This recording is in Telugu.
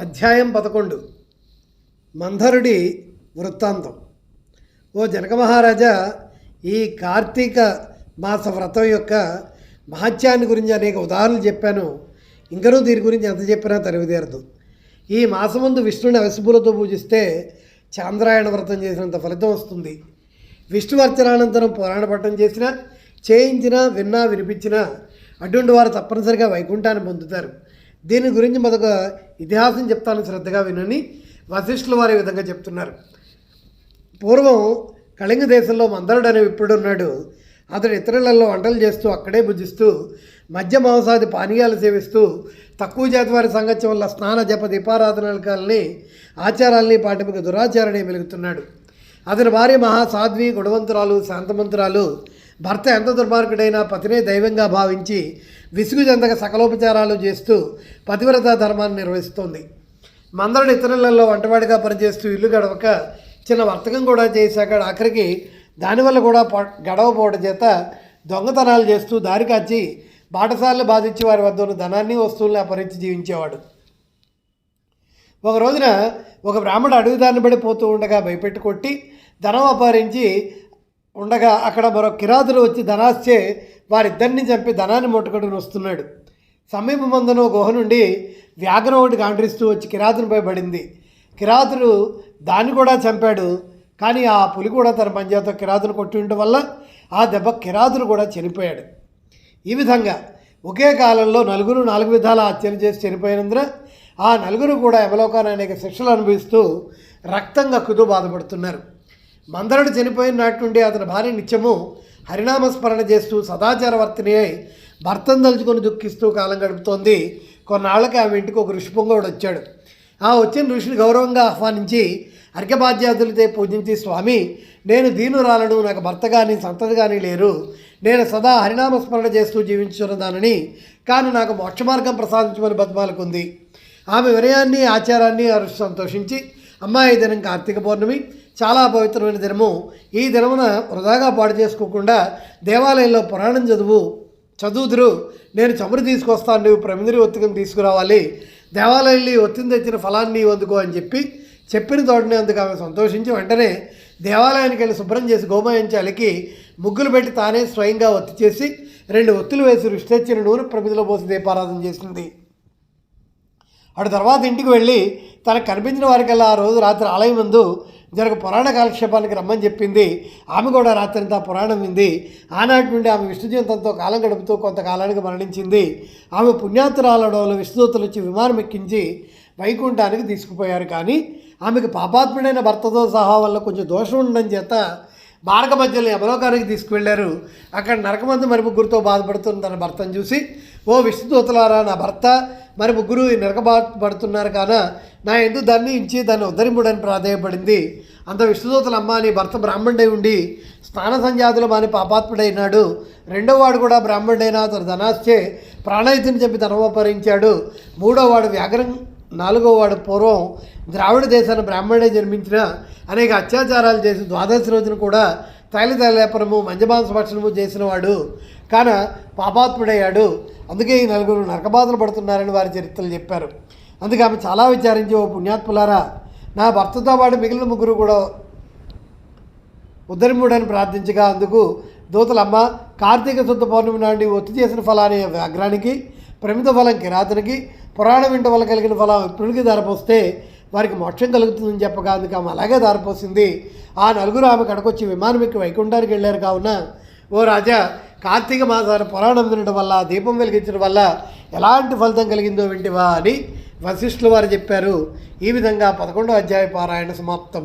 అధ్యాయం పదకొండు. మంధరుడి వృత్తాంతం. ఓ జనక మహారాజా ఈ కార్తీక మాస వ్రతం యొక్క మహత్యాన్ని గురించి అనేక ఉదాహరణలు చెప్పాను. ఇంకనూ దీని గురించి ఎంత చెప్పినా తరివిదేరదు ఈ మాసమందు విష్ణుని అవశపులతో పూజిస్తే చాంద్రాయణ వ్రతం చేసినంత ఫలితం వస్తుంది. విష్ణు అర్చనానంతరం పురాణ పట్టం చేసినా చేయించినా విన్నా వినిపించినా అటువంటి వారు తప్పనిసరిగా వైకుంఠాన్ని పొందుతారు. దీని గురించి మరొక ఇతిహాసం చెప్తాను శ్రద్ధగా వినని వశిష్ఠులు వారి విధంగా చెప్తున్నారు. పూర్వం కళింగ దేశంలో మందరుడు అనే ఇప్పుడు ఉన్నాడు. అతడు ఇతరులలో వంటలు చేస్తూ అక్కడే భుజిస్తూ మద్య మాంసాది పానీయాలు సేవిస్తూ తక్కువ జాతి వారి సంగత్యం వల్ల స్నాన జప దీపారాధనకాలని ఆచారాల్ని పాటింపక దురాచారాన్ని వెలుగుతున్నాడు అతని భార్య మహాసాధ్వి గుణవంతురాలు శాంతమంతురాలు భర్త ఎంత దుర్మార్గుడైనా పతినే దైవంగా భావించి విసుగు చెందక సకలోపచారాలు చేస్తూ పతివ్రత ధర్మాన్ని నిర్వహిస్తోంది. మందరుడు ఇతరులలో వంటవాడిగా పనిచేస్తూ ఇల్లు గడవక చిన్న వర్తకం కూడా చేశాక ఆఖరికి దానివల్ల కూడా గడవపోవడం చేత దొంగతనాలు చేస్తూ దారి కాచి బాటసార్లు బాధించి వారి వద్ద ఉన్న ధనాన్ని వస్తువుల్ని అపరించి జీవించేవాడు. ఒక రోజున ఒక బ్రాహ్మణుడు అడవి దారిని పడి పోతూ ఉండగా భయపెట్టి కొట్టి ధనం అపహరించి ఉండగా అక్కడ మరో కిరాతులు వచ్చి ధనాశ్చే వారిద్దరిని చంపి ధనాన్ని ముట్టుకొని వస్తున్నాడు. సమీప మందున గుహ నుండి వ్యాఘ్రం ఒకటి గాండ్రిస్తూ వచ్చి కిరాతునిపై పడింది. కిరాతుడు దాన్ని కూడా చంపాడు. కానీ ఆ పులి కూడా తన పంజాతో కిరాతును కొట్టి వల్ల ఆ దెబ్బ కిరాతుడు కూడా చనిపోయాడు. ఈ విధంగా ఒకే కాలంలో నలుగురు నాలుగు విధాల హత్యలు చేసి చనిపోయినందున ఆ నలుగురు కూడా యమలోకాన్ని అనేక శిక్షలు అనుభవిస్తూ రక్తం కక్కుతూ బాధపడుతున్నారు. మందరుడు చనిపోయిన నాటి నుండి అతని భార్య నిత్యము హరినామస్మరణ చేస్తూ సదాచారవర్తిని అయి భర్తను తలుచుకొని దుఃఖిస్తూ కాలం గడుపుతోంది. కొన్నాళ్ళకి ఆమె ఇంటికి ఒక ఋషిపుంగవుడు వచ్చాడు. ఆ వచ్చిన ఋషిని గౌరవంగా ఆహ్వానించి అర్ఘ్యబాధ్యాతులతో పూజించి స్వామి నేను దీనురాలను నాకు భర్త కానీ సంతతి కానీ లేరు. నేను సదా హరినామస్మరణ చేస్తూ జీవించున్నదానని కానీ నాకు మోక్ష మార్గం ప్రసాదించమని బతిమాలకుంది ఆమె వినయాన్ని ఆచారాన్ని ఆ ఋషి సంతోషించి అమ్మాయి దినం కార్తీక పౌర్ణమి. చాలా పవిత్రమైన దినము. ఈ దినమున వృధాగా పాడు చేసుకోకుండా దేవాలయంలో పురాణం చదువు. చదువుదురు నేను చమురు తీసుకొస్తాను నువ్వు ప్రమిదిరి ఒత్తికను తీసుకురావాలి. దేవాలయంలో ఒత్తిని తెచ్చిన ఫలాన్ని అందుకో అని చెప్పి చెప్పిన తోటనే అందుకు ఆమె సంతోషించి వెంటనే దేవాలయానికి వెళ్ళి శుభ్రం చేసి గోమయించి అలికి ముగ్గులు పెట్టి తానే స్వయంగా ఒత్తి చేసి రెండు ఒత్తులు వేసి రుచి తెచ్చిన నూనె ప్రమిదిలో పోసి దీపారాధన చేసింది. అటు తర్వాత ఇంటికి వెళ్ళి తనకు కనిపించిన వారికల్లా ఆ రోజు రాత్రి ఆలయం ముందు జరగ పురాణ కాలక్షేపానికి రమ్మని చెప్పింది. ఆమె కూడా రాత్రి అంతా పురాణం వింది. ఆనాటి నుండి ఆమె విష్ణుజంతంతో కాలం గడుపుతూ కొంతకాలానికి మరణించింది. ఆమె పుణ్యాతురాలడంలో విష్ణుదూతలు వచ్చి విమానం ఎక్కించి వైకుంఠానికి తీసుకుపోయారు. కానీ ఆమెకు పాపాత్ముడైన భర్తతో సహా వల్ల కొంచెం దోషం ఉండడం చేత మార్గ మధ్యలో యమలోకానికి తీసుకువెళ్ళారు. అక్కడ నరకమందు మరి ముగ్గురితో బాధపడుతున్న తన భర్తను చూసి ఓ విష్ణుదూతలారా నా భర్త మరి ముగ్గురు ఈ పడుతున్నారు కాన నా ఎందుకు దాన్ని ఇచ్చి దాన్ని ఉద్ధరింపుడని ప్రాధేయపడింది. అంత విష్ణుదూతల అమ్మ నీ భర్త బ్రాహ్మణుడై ఉండి స్నాన సంజాతులు మాని పాపాత్ముడైనాడు. రెండో వాడు కూడా బ్రాహ్మణుడైన అతను ధనాశ్చే ప్రాణహితిని చెప్పి ధనమోపరించాడు మూడో వాడు వ్యాఘ్రం నాలుగో వాడు పూర్వం ద్రావిడ దేశాన్ని బ్రాహ్మణుడే జన్మించిన అనేక అత్యాచారాలు చేసి ద్వాదశి రోజున కూడా తైలతైలేపనము మంజమాంస భక్షణము చేసిన వాడు కాన పాపాత్ముడయ్యాడు. అందుకే ఈ నలుగురు నరకబాధలు పడుతున్నారని వారి చరిత్రలు చెప్పారు. అందుకే ఆమె చాలా విచారించి ఓ పుణ్యాత్ములారా నా భర్తతో పాటు మిగిలిన ముగ్గురు కూడా ఉద్ధరింపుడని ప్రార్థించగా అందుకు దూతలమ్మ కార్తీక శుద్ధ పౌర్ణమి నాటి ఒత్తి చేసిన ఫలాన్ని అగ్రానికి ప్రమిత ఫలం కిరాతునికి పురాణం ఇంటి వల్ల కలిగిన ఫలం ఇప్పటికి దారిపోస్తే వారికి మోక్షం కలుగుతుందని చెప్పగా అందుకు ఆమె అలాగే దారిపోసింది. ఆ నలుగురు ఆమె కడకొచ్చి విమానం ఎక్కి వైకుంఠానికి వెళ్ళారు. కావున ఓ రాజా కార్తీక మాసాన పురాణం వినడం వల్ల దీపం వెలిగించడం వల్ల ఎలాంటి ఫలితం కలిగిందో వింటివా అని వశిష్ఠులు వారు చెప్పారు. ఈ విధంగా పదకొండో అధ్యాయ పారాయణ సమాప్తము.